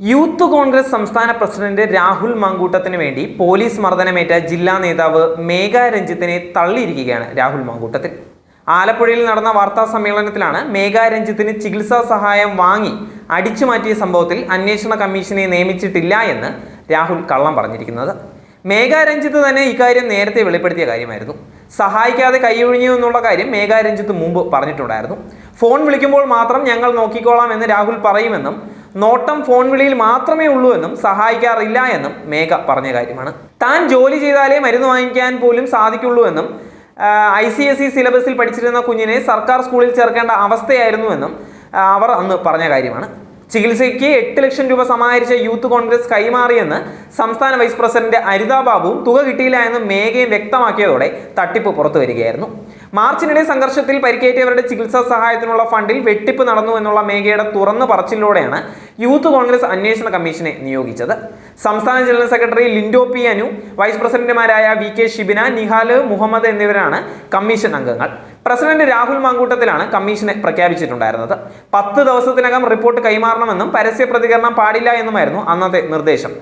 Youth Congress സംസ്ഥാന president Rahul മാങ്കൂട്ടത്തിന് വേണ്ടി police മർദ്ദനമേറ്റ ജില്ലാ നേതാവ് മേഘ രഞ്ജിത്തിനെ തള്ളിയിരിക്കുകയാണ് രാഹുൽ മാങ്കൂട്ടത്തിൽ. ആലപ്പുഴയിൽ നടന്ന വാർത്താ സമ്മേളനത്തിലാണ് മേഘ രഞ്ജിത്തിന് ചികിത്സാ സഹായം വാങ്ങി അടിച്ചു മാറ്റിയ സംഭവത്തിൽ അന്വേഷണ കമ്മീഷനെ നിയമിച്ചിട്ടില്ല എന്ന് രാഹുൽ കള്ളം പറഞ്ഞിരിക്കുന്നത്. മേഘ രഞ്ജിത്ത് തന്നെ ഇക്കാര്യം നേരത്തെ വെളിപ്പെടുത്തിയ കാര്യമായിരുന്നു. സഹായിക്കാതെ കൈയൊഴിഞ്ഞു എന്നുള്ള കാര്യം മേഘ രഞ്ജിത്ത് മുമ്പ് പറഞ്ഞിട്ടുണ്ടായിരുന്നു. ഫോൺ വിളിക്കുമ്പോൾ മാത്രം ഞങ്ങൾ നോക്കിക്കോളാം എന്ന് രാഹുൽ പറയുമെന്നും നോട്ടം ഫോൺ വിളിയിൽ മാത്രമേ ഉള്ളൂ എന്നും സഹായിക്കാറില്ല എന്നും മേഘ പറഞ്ഞ കാര്യമാണ്. താൻ ജോലി ചെയ്താലേ മരുന്ന് വാങ്ങിക്കാൻ പോലും സാധിക്കുള്ളൂ എന്നും ഐ സി എസ് ഇ സിലബസിൽ പഠിച്ചിരുന്ന കുഞ്ഞിനെ സർക്കാർ സ്കൂളിൽ ചേർക്കേണ്ട അവസ്ഥയായിരുന്നു എന്നും അവർ അന്ന് പറഞ്ഞ കാര്യമാണ്. ചികിത്സയ്ക്ക് എട്ട് ലക്ഷം രൂപ സമാഹരിച്ച യൂത്ത് കോൺഗ്രസ് കൈമാറിയെന്ന് സംസ്ഥാന വൈസ് പ്രസിഡന്റ് അരിതാബാബുവും തുക കിട്ടിയില്ല എന്ന് മേഘയും വ്യക്തമാക്കിയതോടെ തട്ടിപ്പ് പുറത്തു വരികയായിരുന്നു. മാർച്ചിനിടെ സംഘർഷത്തിൽ പരിക്കേറ്റവരുടെ ചികിത്സാ സഹായത്തിനുള്ള ഫണ്ടിൽ വെട്ടിപ്പ് നടന്നു എന്നുള്ള മേഘയുടെ തുറന്നു പറച്ചിലൂടെയാണ് യൂത്ത് കോൺഗ്രസ് അന്വേഷണ കമ്മീഷനെ നിയോഗിച്ചത്. സംസ്ഥാന general secretary Lindo P Anu vice പ്രസിഡന്റുമാരായ വി കെ ഷിബിന നിഹാൽ മുഹമ്മദ് എന്നിവരാണ് കമ്മീഷൻ അംഗങ്ങൾ. പ്രസിഡന്റ് രാഹുൽ മാങ്കൂട്ടത്തിലാണ് കമ്മീഷനെ പ്രഖ്യാപിച്ചിട്ടുണ്ടായിരുന്നത്. പത്ത് ദിവസത്തിനകം റിപ്പോർട്ട് കൈമാറണമെന്നും പരസ്യ പ്രതികരണം പാടില്ല എന്നുമായിരുന്നു അന്നത്തെ നിർദ്ദേശം.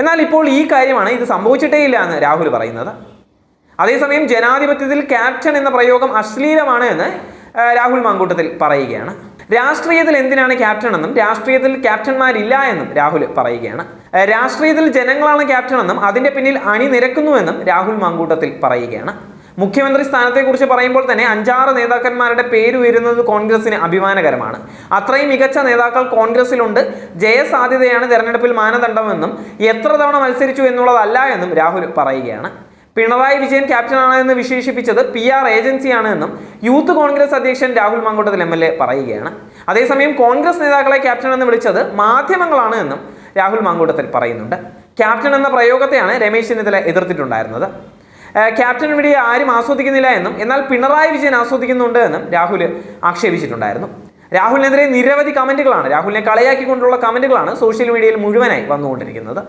എന്നാൽ ഇപ്പോൾ ഈ കാര്യമാണ് ഇത് സംഭവിച്ചിട്ടേ ഇല്ല എന്ന് രാഹുൽ പറയുന്നത്. അതേസമയം ജനാധിപത്യത്തിൽ ക്യാപ്റ്റൻ എന്ന പ്രയോഗം അശ്ലീലമാണ് എന്ന് രാഹുൽ മാങ്കൂട്ടത്തിൽ പറയുകയാണ്. രാഷ്ട്രീയത്തിൽ എന്തിനാണ് ക്യാപ്റ്റൻ എന്നും രാഷ്ട്രീയത്തിൽ ക്യാപ്റ്റന്മാരില്ല എന്നും രാഹുൽ പറയുകയാണ്. രാഷ്ട്രീയത്തിൽ ജനങ്ങളാണ് ക്യാപ്റ്റൻ എന്നും അതിന്റെ പിന്നിൽ അണിനിരക്കുന്നുവെന്നും രാഹുൽ മാങ്കൂട്ടത്തിൽ പറയുകയാണ്. മുഖ്യമന്ത്രി സ്ഥാനത്തെക്കുറിച്ച് പറയുമ്പോൾ തന്നെ അഞ്ചാറ് നേതാക്കന്മാരുടെ പേര് ഉയരുന്നത് കോൺഗ്രസിന് അഭിമാനകരമാണ്. അത്രയും മികച്ച നേതാക്കൾ കോൺഗ്രസിലുണ്ട് ജയസാധ്യതയാണ് തെരഞ്ഞെടുപ്പിൽ മാനദണ്ഡമെന്നും എത്ര തവണ മത്സരിച്ചു എന്നുള്ളതല്ല എന്നും രാഹുൽ പറയുകയാണ്. പിണറായി വിജയൻ ക്യാപ്റ്റനാണ് എന്ന് വിശേഷിപ്പിച്ചത് പി ആർ ഏജൻസിയാണ് എന്നും യൂത്ത് കോൺഗ്രസ് അധ്യക്ഷൻ Rahul Mankoottathil M L A പറയുകയാണ്. അതേസമയം കോൺഗ്രസ് നേതാക്കളെ ക്യാപ്റ്റൻ എന്ന് വിളിച്ചത് മാധ്യമങ്ങളാണ് എന്നും രാഹുൽ മാങ്കൂട്ടത്തിൽ പറയുന്നുണ്ട്. ക്യാപ്റ്റൻ എന്ന പ്രയോഗത്തെയാണ് രമേശ് ചെന്നിത്തല എതിർത്തിട്ടുണ്ടായിരുന്നത്. ക്യാപ്റ്റൻ വിടിയെ ആരും ആസ്വദിക്കുന്നില്ല എന്നും എന്നാൽ പിണറായി വിജയൻ ആസ്വദിക്കുന്നുണ്ട് എന്നും രാഹുൽ ആക്ഷേപിച്ചിട്ടുണ്ടായിരുന്നു. രാഹുലിനെതിരെ നിരവധി കമന്റുകളാണ് രാഹുലിനെ കളിയാക്കിക്കൊണ്ടുള്ള കമന്റുകളാണ് സോഷ്യൽ മീഡിയയിൽ മുഴുവനായി വന്നുകൊണ്ടിരിക്കുന്നത്.